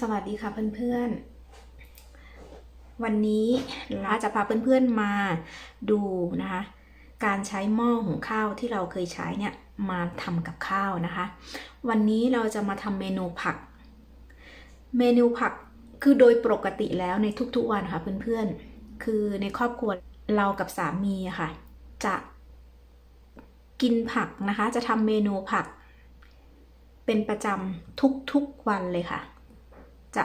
สวัสดีค่ะเพื่อนๆ วันนี้ลาจะพาเพื่อนๆมาดูนะคะการใช้หม้อหุงข้าวที่เราเคยใช้เนี่ยมาทำกับข้าวนะคะ วันนี้เราจะมาทำเมนูผัก เมนูผักคือโดยปกติแล้วในทุกๆวันค่ะเพื่อนๆ คือในครอบครัวเรากับสามีค่ะ จะกินผักนะคะ จะทำเมนูผัก เป็นประจำทุกๆวันเลยค่ะ จะ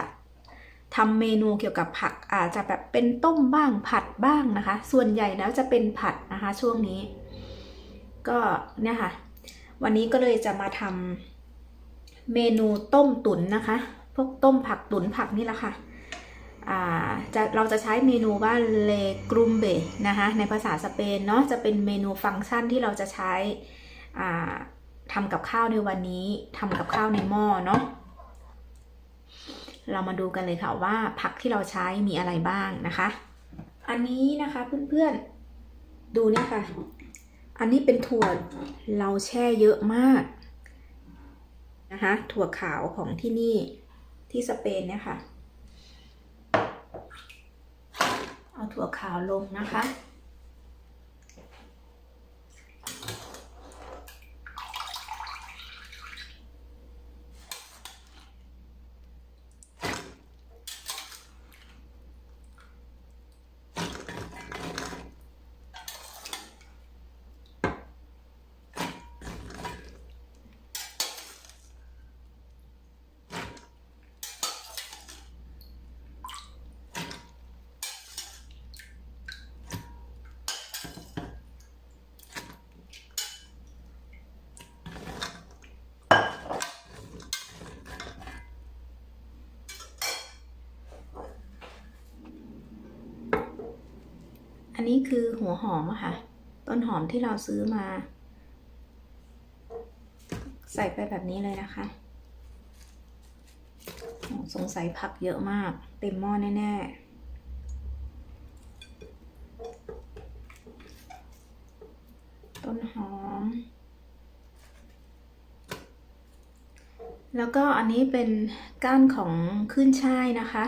ทำเมนูเกี่ยวกับผักอาจจะแบบเป็นต้มบ้างผัดบ้างนะคะ ส่วนใหญ่แล้วจะเป็นผัดนะคะช่วงนี้ ก็เนี่ยค่ะ วันนี้ก็เลยจะมาทำเมนูต้มตุ๋นนะคะ พวกต้มผักตุ๋นผักนี่แหละค่ะอาจะเราจะใช้เมนูว่าเลกรุมเบนะคะในภาษาสเปนเนาะจะเป็นเมนูฟังก์ชันที่เราจะใช้ทำกับข้าวในวันนี้ทำกับข้าวในหม้อเนาะ เรามาดูกันเลยค่ะว่าผักที่เราใช้มีอะไรบ้างนะคะ อันนี้นะคะเพื่อนๆ ดูเนี่ยค่ะ อันนี้เป็นถั่วเราแช่เยอะมากนะคะถั่วขาวของที่นี่ที่สเปนเนี่ยค่ะ เอาถั่วขาวลงนะคะ นนี้คือหัวหอมค่ะ ต้นหอมที่เราซื้อมา ใส่ไปแบบนี้เลยนะคะ สงสัยผักเยอะมาก เต็มหม้อแน่ ๆต้นหอม แล้วก็อันนี้เป็นก้านของขึ้นช่ายนะคะ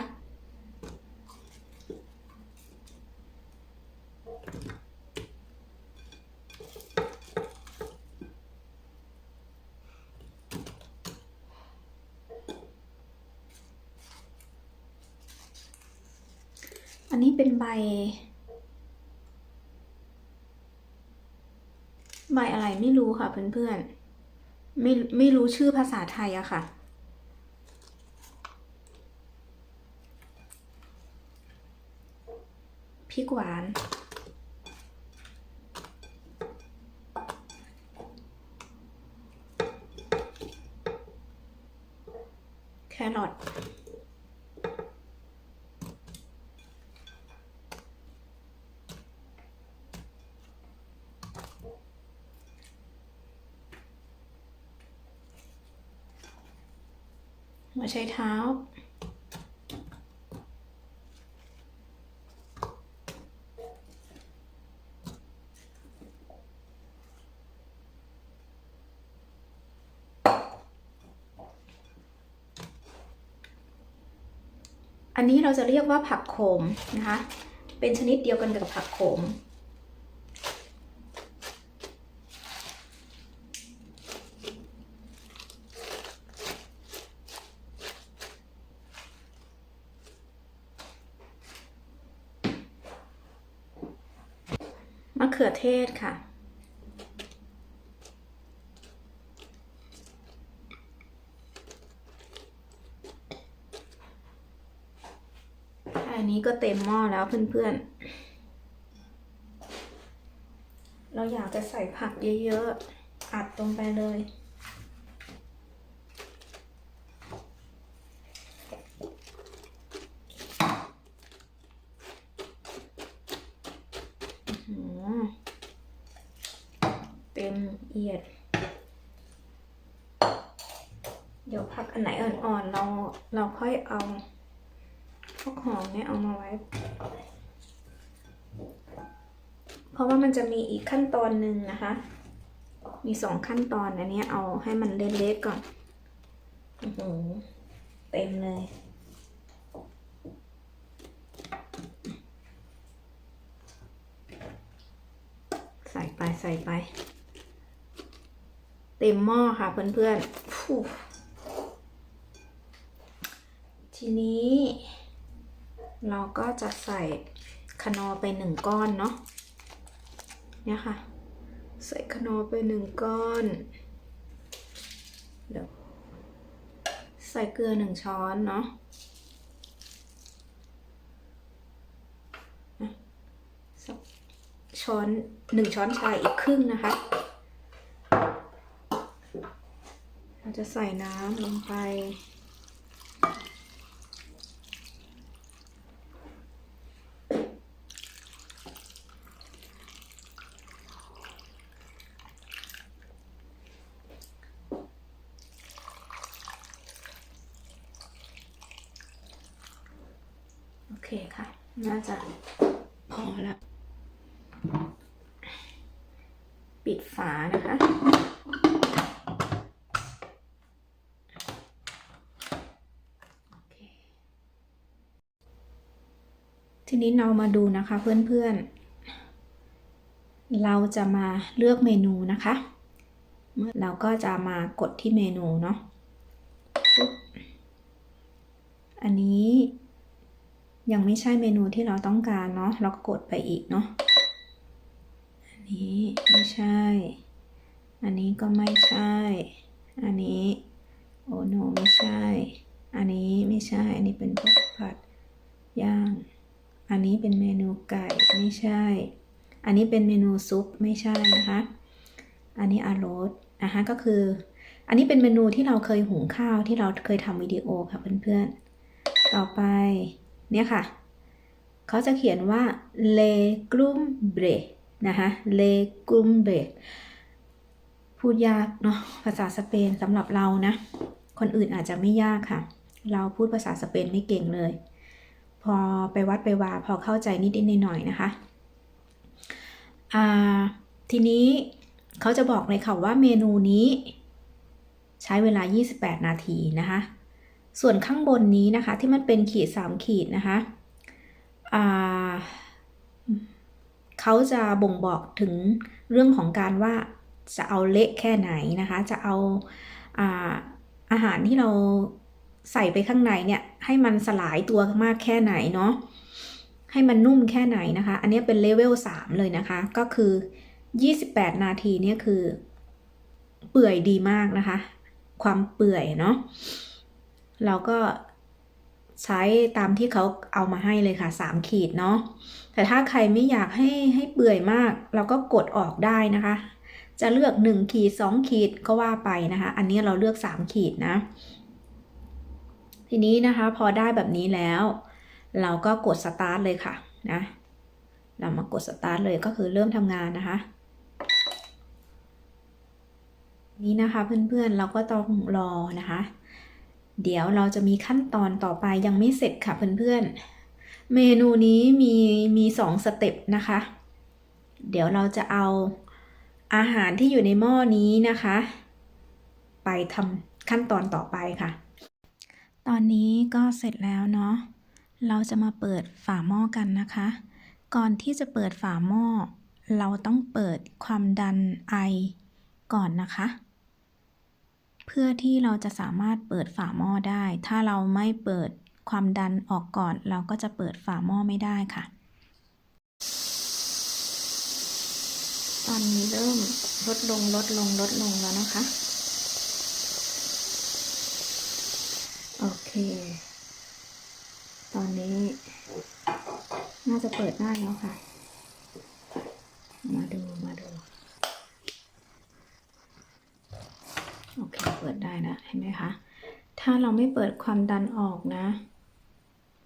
อันนี้เป็นใบ ใบอะไรไม่รู้ค่ะเพื่อนๆ ไม่ไม่รู้ชื่อภาษาไทยอะค่ะ พริกหวานแครอท หัวไชเท้า อันนี้เราจะเรียกว่าผักโขมนะคะ เป็นชนิดเดียวกันกับผักโขม ขือเทศค่ะ อันนี้ก็เต็มหม้อแล้วเพื่อนๆ เราอยากจะใส่ผักเยอะๆ อัดลงไปเลย ค่อยเอาพวกหอมเนี่ยเอามาไว้ เพราะว่ามันจะมีอีกขั้นตอนหนึ่งนะคะ มีสองขั้นตอนอันนี้เอาให้มันเล็ะๆก่อนโอ้โหเต็มเลยใส่ไปใส่ไป เต็มหม้อค่ะเพื่อนๆ ทีนี้เราก็จะใส่คนอไปหนึ่งก้อนเนาะเนี่ยค่ะ ใส่คนอไปหนึ่งก้อนเดี๋ยวใส่เกลือหนึ่งช้อนเนาะช้อนหนึ่งช้อนชาอีกครึ่งนะคะ เราจะใส่น้ำลงไป เคค่ะ น่าจะพอแล้วปิดฝานะคะ ทีนี้เรามาดูนะคะเพื่อนๆ เราจะมาเลือกเมนูนะคะเมื่อเราก็จะมากดที่เมนูเนาะอันนี้ ยังไม่ใช่เมนูที่เราต้องการเนาะเราก็กดไปอีกเนาะอันนี้ไม่ใช่ อันนี้ก็ไม่ใช่ อันนี้โอโนไม่ใช่ อันนี้ไม่ใช่ อันนี้เป็นพวกผัดย่าง อันนี้เป็นเมนูไก่ไม่ใช่ อันนี้เป็นเมนูซุปไม่ใช่นะคะ อันนี้อาโรสนะคะก็คือ อันนี้เป็นเมนูที่เราเคยหุงข้าวที่เราเคยทำวิดีโอค่ะเพื่อนๆ ต่อไป เนี่ยค่ะ เขาจะเขียนว่า le grumbre นะคะ le grumbre พูดยากเนาะภาษาสเปนสำหรับเรานะ คนอื่นอาจจะไม่ยากค่ะ เราพูดภาษาสเปนไม่เก่งเลย พอไปวัดไปวาพอเข้าใจนิดๆหน่อยๆนะคะทีนี้เขาจะบอกเลยค่ะว่าเมนูนี้ ใช้เวลา 28 นาทีนะคะ ส่วนข้างบนนี้นะคะที่มันเป็นขีด 3 ขีดนะคะเขาจะบ่งบอกถึงเรื่องของการว่าจะเอาเละแค่ไหนนะคะ จะเอาอาอาหารที่เราใส่ไปข้างในเนี่ยให้มันสลายตัวมากแค่ไหนเนาะให้มันนุ่มแค่ไหนนะคะ อันนี้เป็นเลเวล3เลยนะคะ ก็คือ 28 นาทีเนี่ยคือ เปื่อยดีมากนะคะ ความเปื่อยเนาะ เราก็ใช้ตามที่เขาเอามาให้เลยค่ะ 3 ขีดเนาะแต่ถ้าใครไม่อยากให้ให้เปื่อยมาก เราก็กดออกได้นะคะ จะเลือก 1 ขีด 2 ขีดก็ว่าไปนะคะ อันนี้เราเลือก 3 ขีดนะ ทีนี้นะคะพอได้แบบนี้แล้ว เราก็กดสตาร์ทเลยค่ะนะเรามากดสตาร์ทเลยก็คือเริ่มทำงานนะคะ นี่นะคะเพื่อนๆเราก็ต้องรอนะคะ เดี๋ยวเราจะมีขั้นตอนต่อไปยังไม่เสร็จค่ะเพื่อนๆ เมนูนี้มีมีสองสเต็ปนะคะ เดี๋ยวเราจะเอาอาหารที่อยู่ในหม้อนี้นะคะ ไปทำขั้นตอนต่อไปค่ะ ตอนนี้ก็เสร็จแล้วเนาะ เราจะมาเปิดฝาหม้อกันนะคะ ก่อนที่จะเปิดฝาหม้อ เราต้องเปิดความดันไอก่อนนะคะ เพื่อที่เราจะสามารถเปิดฝาหม้อได้ ถ้าเราไม่เปิดความดันออกก่อน เราก็จะเปิดฝาหม้อไม่ได้ค่ะ ตอนนี้เริ่มลดลงลดลงลดลงแล้วนะคะ โอเค ตอนนี้ น่าจะเปิดได้แล้วค่ะ มาดูมาดู โอเค เปิดได้นะ เห็นไหมคะ ถ้าเราไม่เปิดความดันออกนะ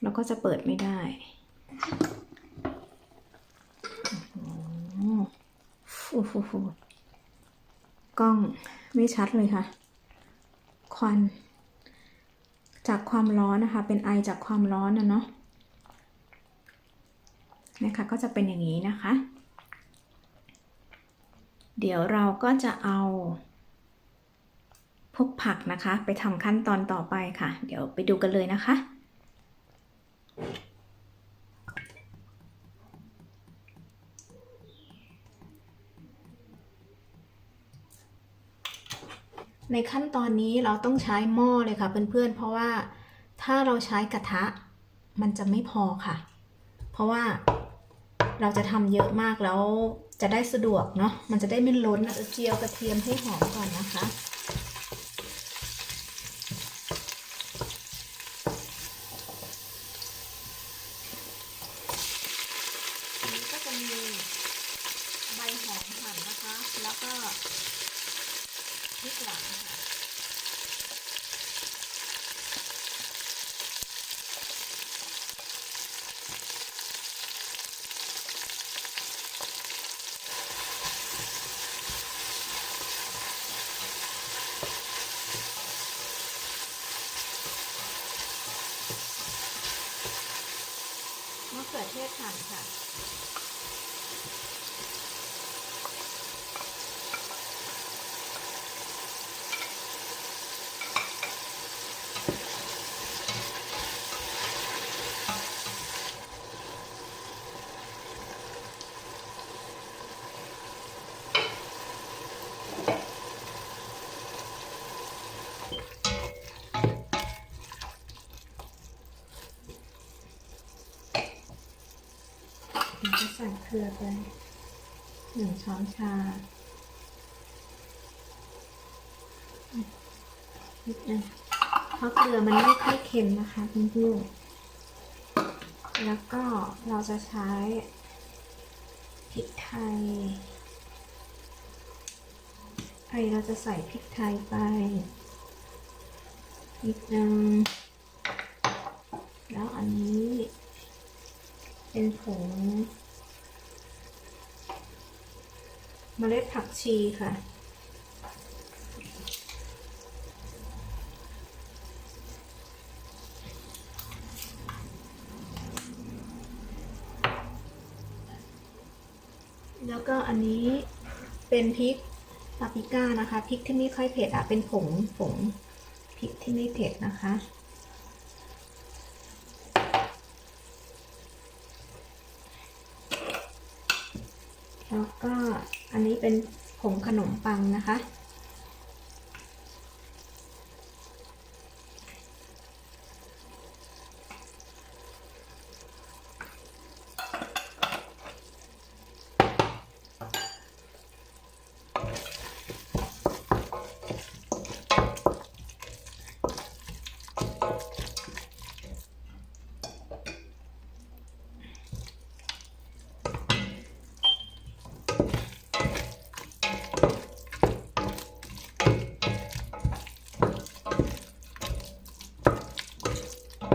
เราก็จะเปิดไม่ได้โอ้โหกล้องไม่ชัดเลยค่ะ ควัน จากความร้อนนะคะ เป็นไอจากความร้อนนะเนาะนะคะก็จะเป็นอย่างนี้นะคะ เดี๋ยวเราก็จะเอา วกผักนะคะ ไปทำขั้นตอนต่อไปค่ะ เดี๋ยวไปดูกันเลยนะคะ ในขั้นตอนนี้เราต้องใช้หม้อเลยค่ะเพื่อนๆ เพราะว่าถ้าเราใช้กระทะมันจะไม่พอค่ะ เพราะว่าเราจะทำเยอะมากแล้วจะได้สะดวกเนาะ มันจะได้ไม่ล้นเราจะเจียวกระเทียมให้หอมก่อนนะคะ ลือไปหนึ่งช้อนชานิดนึงเพราะเกลือมันไม่ค่อยเค็มนะคะเพื่อนๆแล้วก็เราจะใช้พริกไทยไอเราจะใส่พริกไทยไปนิดนึงแล้วอันนี้เป็นผง เมล็ดผักชีค่ะ แล้วก็อันนี้เป็นพริกปาปริก้านะคะพริกที่ไม่ค่อยเผ็ดอะเป็นผงผงพริกที่ไม่เผ็ดนะคะแล้วก็ อันนี้เป็นผงขนมปังนะคะ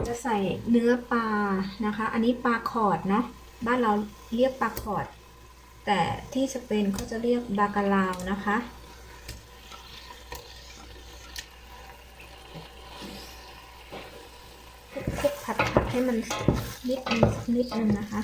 จะใส่เนื้อปลานะคะ อันนี้ปลาขอดเนาะ บ้านเราเรียกปลาขอด แต่ที่สเปนเขาจะเรียกบากาลาวนะคะ คลุกผัดผัดให้มันนิดนึงนิดนึงนะคะ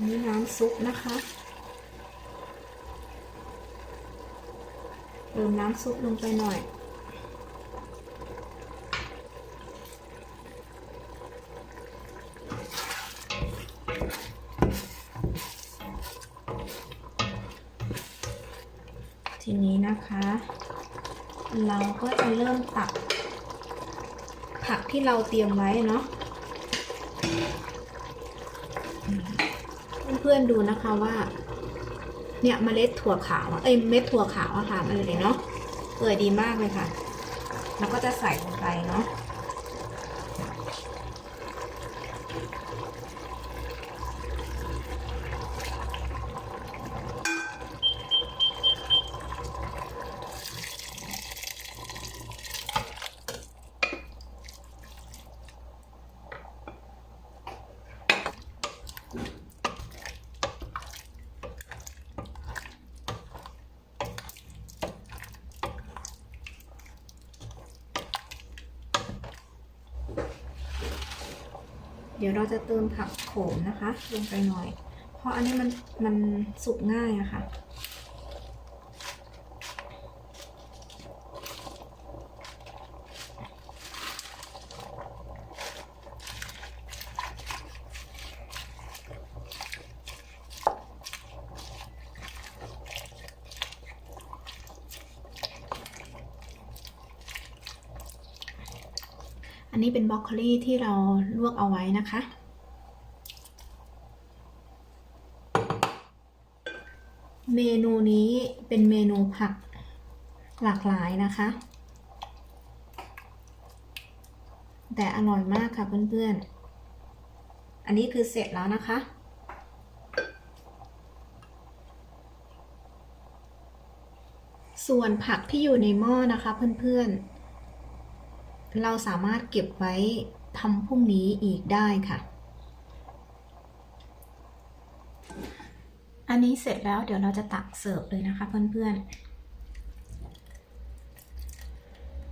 อันนี้น้ำซุปนะคะเติมน้ำซุปลงไปหน่อยทีนี้นะคะ เราก็จะเริ่มตักผักที่เราเตรียมไว้เนาะ เพื่อนๆดูนะคะว่า เนี่ยเมล็ดถั่วขาวเอ้ยเม็ดถั่วขาวอะค่ะมันเลยเนาะเปื่อยดีมากเลยค่ะ แล้วก็จะใส่ลงไปเนาะ เดี๋ยวเราจะเติมผักโขมนะคะ ลงไปหน่อย เพราะอันนี้มันมันสุกง่ายอะค่ะ นนี้เป็นบรอกโคลีที่เราลวกเอาไว้นะคะ เมนูนี้เป็นเมนูผักหลากหลายนะคะ แต่อร่อยมากค่ะเพื่อนๆ อันนี้คือเสร็จแล้วนะคะส่วนผักที่อยู่ในหม้อนะคะเพื่อนๆ เราสามารถเก็บไว้ทำพรุ่งนี้อีกได้ค่ะ อันนี้เสร็จแล้วเดี๋ยวเราจะตักเสิร์ฟเลยนะคะเพื่อนๆ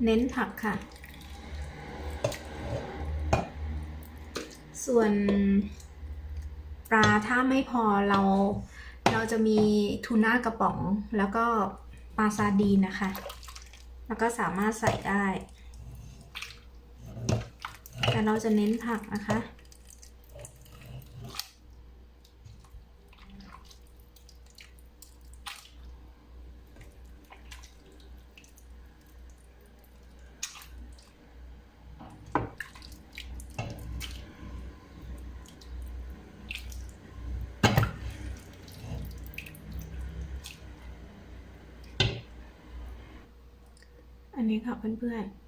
เน้นผักค่ะ ส่วนปลาถ้าไม่พอเราเราจะมีทูน่ากระป๋องแล้วก็ปลาซาดีนนะคะ แล้วก็สามารถใส่ได้ แต่เราจะเน้นผักนะคะ อันนี้ค่ะเพื่อนๆ